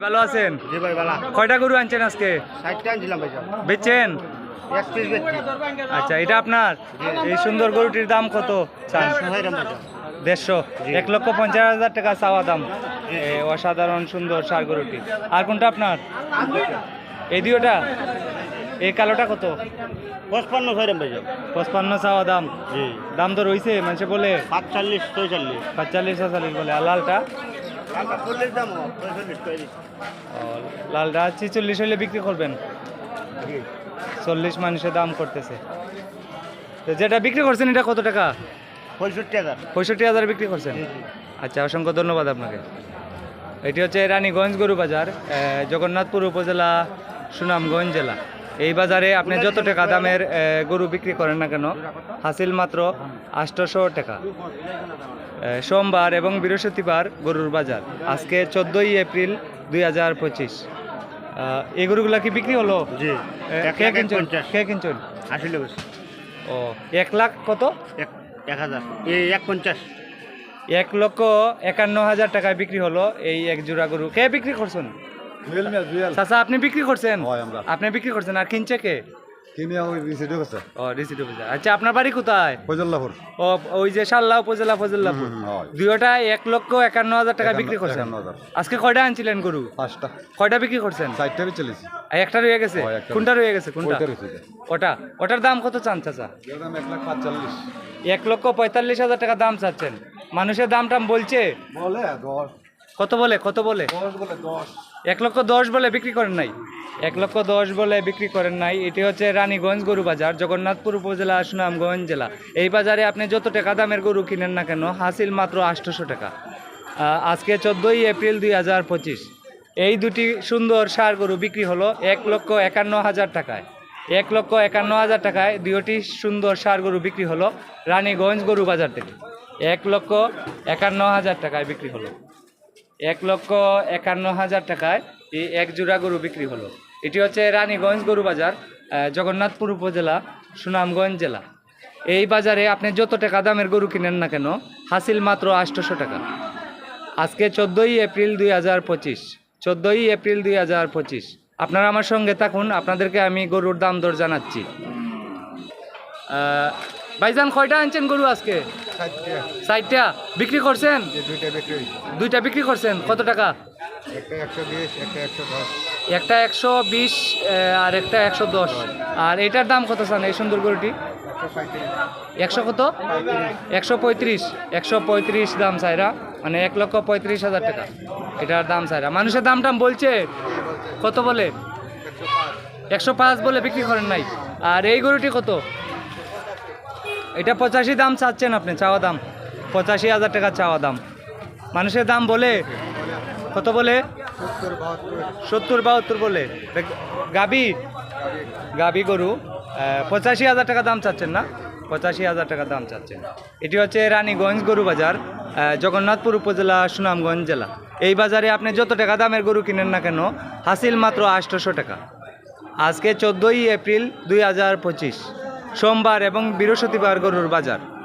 ভালো আছেন? জি ভাই বালা কয়টা গরু আনছেন আজকে? ষাটটা আনছিলাম ভাই বেচছেন? আচ্ছা এটা আপনার? এই সুন্দর গরুটির দাম কত। দেড়শো এক লক্ষ পঞ্চাশ হাজার টাকা চাওয়া দাম। অসাধারণ সুন্দর সার গরুটি। আর কোনটা আপনার? এই দুটা এই কালোটা কত? পঁচপান্ন ভাই পঁচপান্ন চাওয়া দাম। দাম তো রয়েছে মানুষে বলে। পাঁচচল্লিশ ছয়চল্লিশ। পাঁচচল্লিশ ছচল্লিশ বলে। আর লালটা? লালটা ছিচল্লিশ হলে বিক্রি করবেন। চল্লিশ মানুষের দাম করতেছে। তো যেটা বিক্রি করছেন এটা কত টাকা? পঁয়ষট্টি হাজার। পঁয়ষট্টি হাজার বিক্রি করছেন? আচ্ছা অসংখ্য ধন্যবাদ আপনাকে। এটি হচ্ছে রানীগঞ্জ গরু বাজার জগন্নাথপুর উপজেলা সুনামগঞ্জ জেলা। এই বাজারে আপনি যত টাকা দামের গরু বিক্রি করেন না কেন হাসিল মাত্র আষ্টশো টাকা। সোমবার এবং বৃহস্পতিবার গরুর বাজার। আজকে চোদ্দোই এপ্রিল দুই হাজার পঁচিশ। এই গরুগুলা কি বিক্রি হলো? কে কিনছেন? কিনছেন? ও এক লাখ কত? এক হাজার। এক পঞ্চাশ। এক লক্ষ একান্ন হাজার টাকায় বিক্রি হলো এই এক জোড়া গরু। কে বিক্রি করছেন? চাচা আপনি বিক্রি করছেন? আপনি বিক্রি করছেন আর কিনছে কে? আচ্ছা আপনার বাড়ি কোথায়? ফজল্লাপুর ও ওই যে সাল্লা উপজেলা ফজল্লাপুর দুইটা এক লক্ষ একান্ন হাজার টাকা বিক্রি করছেন। আজকে কয়টা আনছিলেন গরু? পাঁচটা। কয়টা বিক্রি করছেন? চারটা চলেছি আর একটা রয়ে গেছে? কোনটা রয়ে গেছে? কোনটা? ওটা? ওটার দাম কত চান চাচা? এক লক্ষ পঁয়তাল্লিশ হাজার টাকা দাম চাচ্ছেন। মানুষের দাম টাম বলছে? বলে কত বলে কত বলে? এক লক্ষ দশ বলে বিক্রি করেন নাই? এক লক্ষ দশ বলে বিক্রি করেন নাই। এটি হচ্ছে রানীগঞ্জ গরু বাজার জগন্নাথপুর উপজেলা সুনামগঞ্জ জেলা। এই বাজারে আপনি যত টাকা দামের গরু কিনেন না কেন হাসিল মাত্র আটশোশো টাকা। আজকে চোদ্দোই এপ্রিল দুই হাজার পঁচিশ। এই দুটি সুন্দর সার গরু বিক্রি হলো এক লক্ষ একান্ন হাজার টাকায়। এক লক্ষ একান্ন হাজার টাকায় দুটি সুন্দর সার গরু বিক্রি হলো রানীগঞ্জ গরু বাজার থেকে। এক লক্ষ একান্ন হাজার টাকায় বিক্রি হলো। এক লক্ষ একান্ন হাজার টাকায় এই এক জোড়া গরু বিক্রি হলো। এটি হচ্ছে রানীগঞ্জ গরু বাজার জগন্নাথপুর উপজেলা, সুনামগঞ্জ জেলা। এই বাজারে আপনি যত টাকা দামের গরু কিনেন না কেন, হাসিল মাত্র আটশোশো টাকা। আজকে চোদ্দোই এপ্রিল দুই হাজার পঁচিশ, চোদ্দোই এপ্রিল দুই হাজার পঁচিশ। আপনারা আমার সঙ্গে থাকুন, আপনাদেরকে আমি গরুর দাম দর জানাচ্ছি। ভাইজান, কয়টা আনছেন গরু আজকে? চারটে বিক্রি করছেন? দুইটা বিক্রি করছেন? কত টাকা? একটা একশো বিশ আর একটা একশো দশ। আর এটার দাম কত চান এই সুন্দর গরুটি? একশো কত? একশো পঁয়ত্রিশ। একশো পঁয়ত্রিশ দাম চাইরা মানে এক লক্ষ পঁয়ত্রিশ হাজার টাকা। এটার দাম চাইরা মানুষের দাম টাম বলছে? কত বলে? একশো পাঁচ বলে বিক্রি করেন নাই। আর এই গরুটি কত? এটা পঁচাশি দাম চাচ্ছেন আপনি, চাওয়া দাম। পঁচাশি হাজার টাকা চাওয়া দাম। মানুষের দাম বলে, কত বলে? সত্তর বাহাত্তর বলে। গাবি গাবি গরু পঁচাশি হাজার টাকা দাম চাচ্ছেন না? পঁচাশি হাজার টাকা দাম চাচ্ছেন। এটি হচ্ছে রানীগঞ্জ গরু বাজার জগন্নাথপুর উপজেলা, সুনামগঞ্জ জেলা। এই বাজারে আপনি যত টাকা দামের গরু কিনেন না কেন, হাসিল মাত্র আটশোশো টাকা। আজকে চোদ্দোই এপ্রিল দুই হাজার পঁচিশ। সোমবার এবং বৃহস্পতিবার গরুর বাজার।